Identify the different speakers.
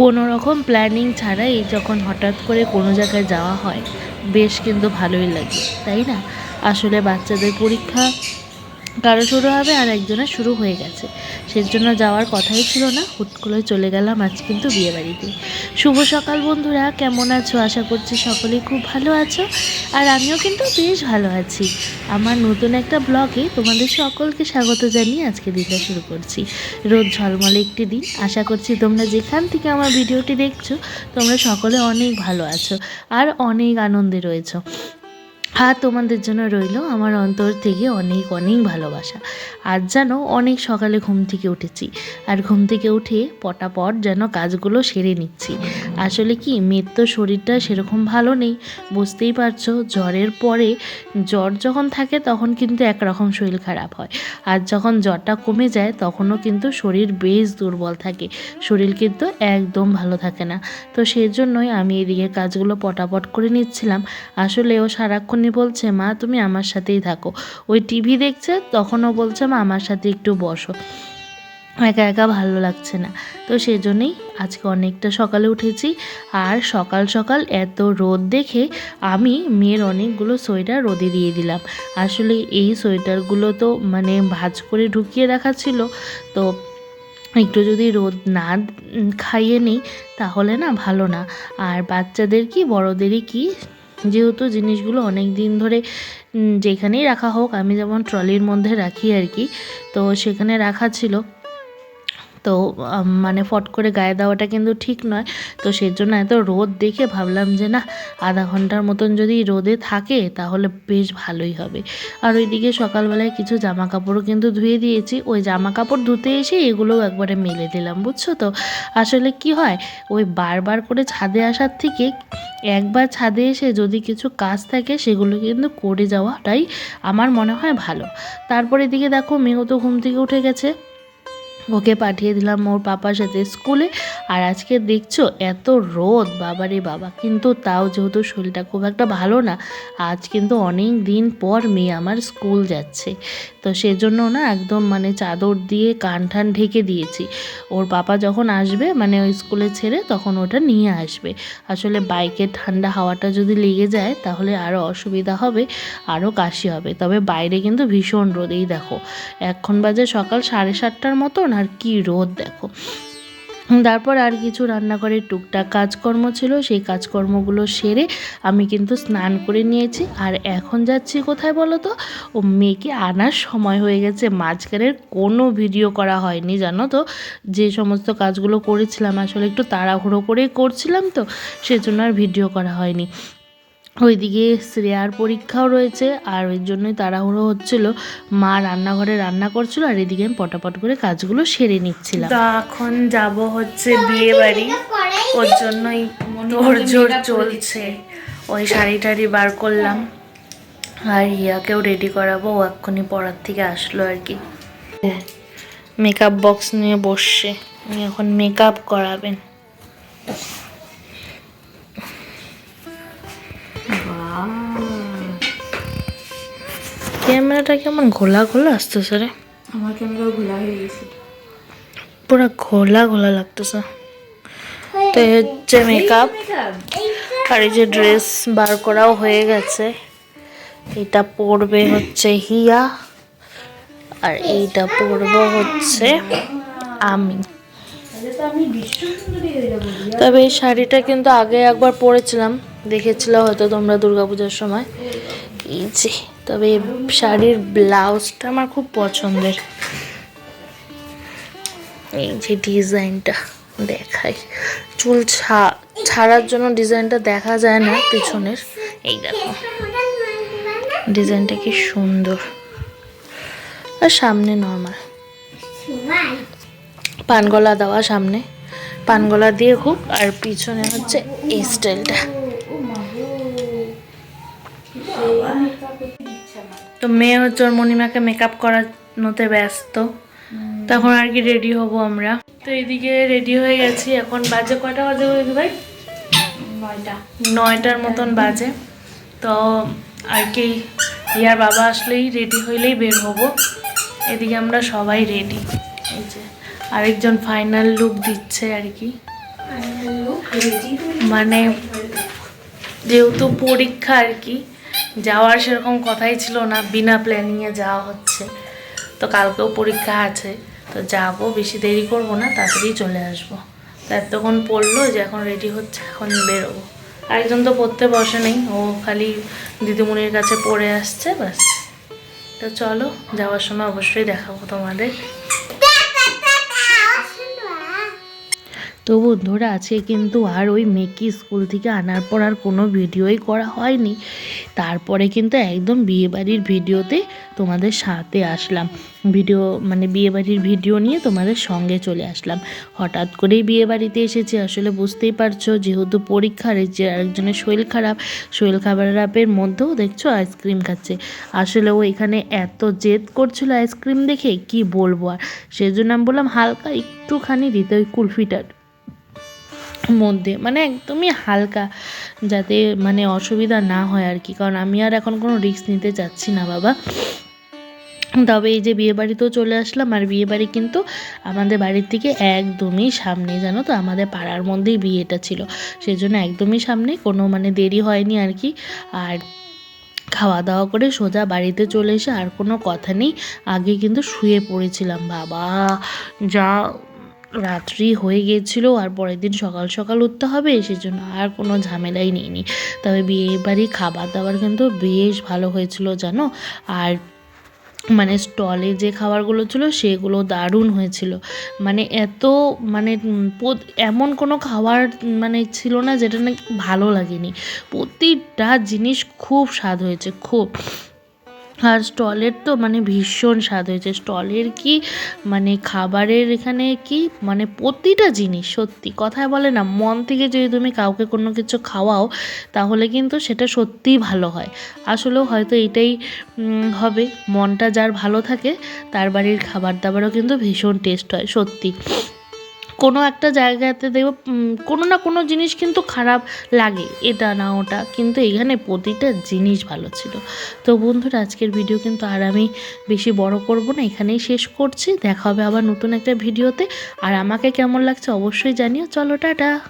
Speaker 1: কোনো রকম প্ল্যানিং ছাড়াই যখন হঠাৎ করে কোনো জায়গায় যাওয়া হয়, বেশ কিন্তু ভালোই লাগে, তাই না? আসলে বাচ্চাদের পরীক্ষা কারও শুরু হবে আর একজনের শুরু হয়ে গেছে। সেজন্য যাওয়ার কথাই ছিল না, হুট করে চলে গেলাম আজ কিন্তু বিয়ে বাড়িতে শুভ সকাল বন্ধুরা, কেমন আছো? আশা করছি সকলেই খুব ভালো আছো আর আমিও কিন্তু বেশ ভালো আছি। আমার নতুন একটা ব্লগে তোমাদের সকলকে স্বাগত জানিয়ে আজকে দিনটা শুরু করছি। রোদ ঝলমলে একটি দিন। আশা করছি তোমরা যেখান থেকে আমার ভিডিওটি দেখছ, তোমরা সকলে অনেক ভালো আছো আর অনেক আনন্দে রয়েছো। আর তোমাদের জন্য রইল আমার অন্তর থেকে অনেক অনেক ভালোবাসা। আর যেন অনেক সকালে ঘুম থেকে উঠেছি। আর ঘুম থেকে উঠে পটাপট যেন কাজগুলো সেরে নিচ্ছি। আসলে কি মেয়ের তো শরীরটা সেরকম ভালো নেই। বুঝতেই পারছ, জ্বরের পরে জ্বর যখন থাকে তখন কিন্তু একরকম শরীর খারাপ হয়। আর যখন জ্বরটা কমে যায় তখনও কিন্তু শরীর বেশ দুর্বল থাকে। শরীর কিন্তু একদম ভালো থাকে না। তো সেই জন্যই আমি এদিকে কাজগুলো পটাপট করে নিচ্ছিলাম। আসলে ও সারাক্ষণই বলছে, মা, তুমি আমার সাথেই থাকো। ওই টিভি দেখছে, তখনও বলছে, মা, আমার সাথে একটু বসো। একা একা ভালো লাগছে না। তো সেই জন্যই আজকে অনেকটা সকালে উঠেছি আর সকাল সকাল এত রোদ দেখে আমি মেয়ের অনেকগুলো সোয়েটার রোদে দিয়ে দিলাম। আসলে এই সোয়েটারগুলো তো মানে ভাজ করে ঢুকিয়ে রাখা ছিল, তো একটু যদি রোদ না খাইয়ে নিই তাহলে না ভালো না। আর বাচ্চাদের কি, বড়োদেরই কি, যেহেতু জিনিসগুলো অনেক দিন ধরে যেখানেই রাখা হোক, আমি যেমন ট্রলির মধ্যে রাখি আর কি, তো সেখানে রাখা ছিল। তো মানে ফট করে গায়ে দেওয়াটা কিন্তু ঠিক নয়। তো সেই জন্য এত রোদ দেখে ভাবলাম যে না আধা ঘণ্টার মতন যদি রোদে থাকে, তাহলে বেশ ভালোই হবে। আর ওইদিকে সকালবেলায় কিছু জামা কাপড়ও কিন্তু ধুয়ে দিয়েছি। ওই জামা কাপড় ধুতে এসে এগুলোও একবারে মেলে দিলাম, বুঝছ তো? আসলে কি হয়, ওই বারবার করে ছাদে আসার থেকে একবার ছাদে এসে যদি কিছু কাজ থাকে, সেগুলো কিন্তু করে যাওয়াটাই আমার মনে হয় ভালো। তারপর এদিকে দেখো মেয়েও তো ঘুম থেকে উঠে গেছে। ওকে পাঠিয়ে দিলাম ওর পাপার সাথে স্কুলে। আর আজকে দেখছ, এত রোদ, বাবারে বাবা। কিন্তু তাও যেহেতু শরীরটা খুব একটা ভালো না, আজ কিন্তু অনেক দিন পর মেয়ে আমার স্কুল যাচ্ছে। তো সেজন্য না একদম মানে চাদর দিয়ে কান ঠান ঢেকে দিয়েছি। ওর পাপা যখন আসবে মানে ওই স্কুলে ছেড়ে তখন ওটা নিয়ে আসবে। আসলে বাইকের ঠান্ডা হাওয়াটা যদি লেগে যায়, তাহলে আরও অসুবিধা হবে আরও কাশি হবে। তবে বাইরে কিন্তু ভীষণ রোদ এই দেখো। এখন বাজে সকাল সাড়ে সাতটার মতন, আর কি রোদ দেখো। তারপর আর কিছু রান্নাঘরের টুকটাক কাজকর্ম ছিল। সেই কাজকর্মগুলো সেরে আমি কিন্তু স্নান করে নিয়েছি। আর এখন যাচ্ছি কোথায় বলো তো? ও মেয়েকে আনার সময় হয়ে গেছে। মাঝখানের কোনো ভিডিও করা হয়নি, জানো তো? যে সমস্ত কাজগুলো করেছিলাম, আসলে একটু তাড়াহুড়ো করেই করছিলাম তো, সেজন্য আর ভিডিও করা হয়নি। ওইদিকে শ্রেয়ার পরীক্ষাও রয়েছে আর ওই জন্যই তাড়াহুড়ো হচ্ছিল। মা রান্নাঘরে রান্না করছিল আর এদিকে আমি পটাপট করে কাজগুলো সেরে নিচ্ছিলাম। তো এখন যাব হচ্ছে বিয়ে বাড়ি ওর জন্যই জোর চলছে। ওই শাড়ি টাড়ি বার করলাম। আর ইয়াকেও রেডি করাবো। ও এক্ষুনি পড়ার থেকে আসলো আর কি। মেকআপ বক্স নিয়ে বসছে। এখন মেকআপ করাবেন। ক্যামেরাটা কেমন ঘোলা ঘোলা আসতেছে রে?
Speaker 2: আমার ক্যামেরা ঘোলা হয়ে গেছে।
Speaker 1: পুরো ঘোলা ঘোলা লাগতেছে। তো এই হচ্ছে মেকআপ আর এই যে ড্রেস বার করাও হয়ে গেছে। এটা পরবে হচ্ছে হিয়া আর এইটা পরবো হচ্ছে আমি।
Speaker 2: আমি বিশ্ব সুন্দরী যাব
Speaker 1: তবে এই শাড়িটা কিন্তু আগে একবার পরেছিলাম দেখেছিলে হয়তো তোমরা দুর্গাপূজার সময়। এই যে। তবে শাড়ির ব্লাউজটা আমার খুব পছন্দের। এই যে ডিজাইনটা দেখাই। চুল ছাড়ার জন্য ডিজাইনটা দেখা যায় না পিছনের। এই দেখো। ডিজাইনটা কি সুন্দর। আর সামনে নর্মাল পানগলা দেওয়া সামনে। পানগলা দিয়ে হুক, আর পিছনে হচ্ছে এই স্টাইলটা তো মেয়ে হচ্ছে ওর মণিমাকে মেকআপ করানোতে ব্যস্ত। তখন আর কি রেডি হব আমরা। তো এইদিকে রেডি হয়ে গেছি এখন বাজে কয়টা বাজে বলি ভাই?
Speaker 2: নয়টা।
Speaker 1: নয়টার মতন বাজে। তো আর কি রিয়ার বাবা আসলেই রেডি হইলেই বের হব। এদিকে আমরা সবাই রেডি এই যে আরেকজন ফাইনাল লুক দিচ্ছে আর কি। মানে যেহেতু পরীক্ষা আর কি যাওয়ার সেরকম কথাই ছিল না, বিনা প্ল্যানিংয়ে যাওয়া হচ্ছে। তো কালকেও পরীক্ষা আছে, তো যাব, বেশি দেরি করব না, তাড়াতাড়ি চলে আসব। তো এতক্ষণ পড়ল যে এখন রেডি হচ্ছে, এখন বেরোবো। আরেকজন তো পড়তে বসে নেই, ও খালি দিদিমণির কাছে পড়ে আসছে, ব্যাস। তো চলো, যাওয়ার সময় অবশ্যই দেখাবো তোমাদের। তো বন্ধুরা, আজকে কিন্তু আর ওই মেকি স্কুল থেকে আনার পর আর কোনো ভিডিওই করা হয়নি। তারপরে কিন্তু একদম বিয়েবাড়ির ভিডিওতে তোমাদের সাথে আসলাম। ভিডিও মানে বিয়েবাড়ির ভিডিও নিয়ে তোমাদের সঙ্গে চলে আসলাম। হঠাৎ করেই বিয়েবাড়িতে এসেছি, আসলে বুঝতেই পারছ, যেহেতু পরীক্ষার যে আরেকজনের শরীর খারাপ, শরীর খারাপের মধ্যেও দেখছ আইসক্রিম খাচ্ছে। আসলে ও এখানে এত জেদ করছিল আইসক্রিম দেখে, কি বলব আর? সেজন্য আমি বললাম, হালকা একটুখানি দিতে ওই কুলফিটার। মধ্যে মানে একদমই হালকা যাতে মানে অসুবিধা না হয় আর কি। কারণ আমি আর এখন কোনো রিস্ক নিতে চাচ্ছি না, বাবা। তবে এই যে বিয়ে বাড়িতেও চলে আসলাম, আর বিয়ে বাড়ি কিন্তু আমাদের বাড়ির থেকে একদমই সামনে, জানো তো? আমাদের পাড়ার মধ্যেই বিয়েটা ছিল। সেজন্য একদমই সামনে, কোনো মানে দেরি হয়নি আর কি। আর খাওয়া দাওয়া করে সোজা বাড়িতে চলে এসে আর কোনো কথা নেই। আগে কিন্তু শুয়ে পড়েছিলাম, বাবা। যা রাত্রি হয়ে গিয়েছিল আর পরের দিন সকাল সকাল উঠতে হবে, সেজন্য আর কোনো ঝামেলাই নিইনি। তবে বিয়ে বাড়ি খাবার দাবার কিন্তু বেশ ভালো হয়েছিল, জানো? আর মানে স্টলে যে খাবারগুলো ছিল, সেগুলো দারুণ হয়েছিল। মানে এত মানে এমন কোনো খাবার মানে ছিল না, যেটা নাকি ভালো লাগেনি। প্রতিটা জিনিস খুব স্বাদ হয়েছে, খুব। আর স্টলের তো মানে ভীষণ স্বাদ হয়েছে। স্টলের কি মানে খাবারের এখানে কি মানে প্রতিটা জিনিস, সত্যি কথায় বলে না, মন থেকে যদি তুমি কাউকে কোনো কিছু খাওয়াও, তাহলে কিন্তু সেটা সত্যিই ভালো হয়। আসলেও হয়তো এটাই হবে, মনটা যার ভালো থাকে, তার বাড়ির খাবার দাবারও কিন্তু ভীষণ টেস্ট হয়, সত্যি। কোনো একটা জায়গাতে দেখব কোনো না কোনো জিনিস কিন্তু খারাপ লাগে, এটা না ওটা। কিন্তু এখানে প্রতিটা জিনিস ভালো ছিল। তো বন্ধুরা, আজকের ভিডিও কিন্তু আর আমি বেশি বড় করব না, এখানেই শেষ করছি। দেখা হবে আবার নতুন একটা ভিডিওতে আর আমাকে কেমন লাগছে অবশ্যই জানিও। চলো, টাটা!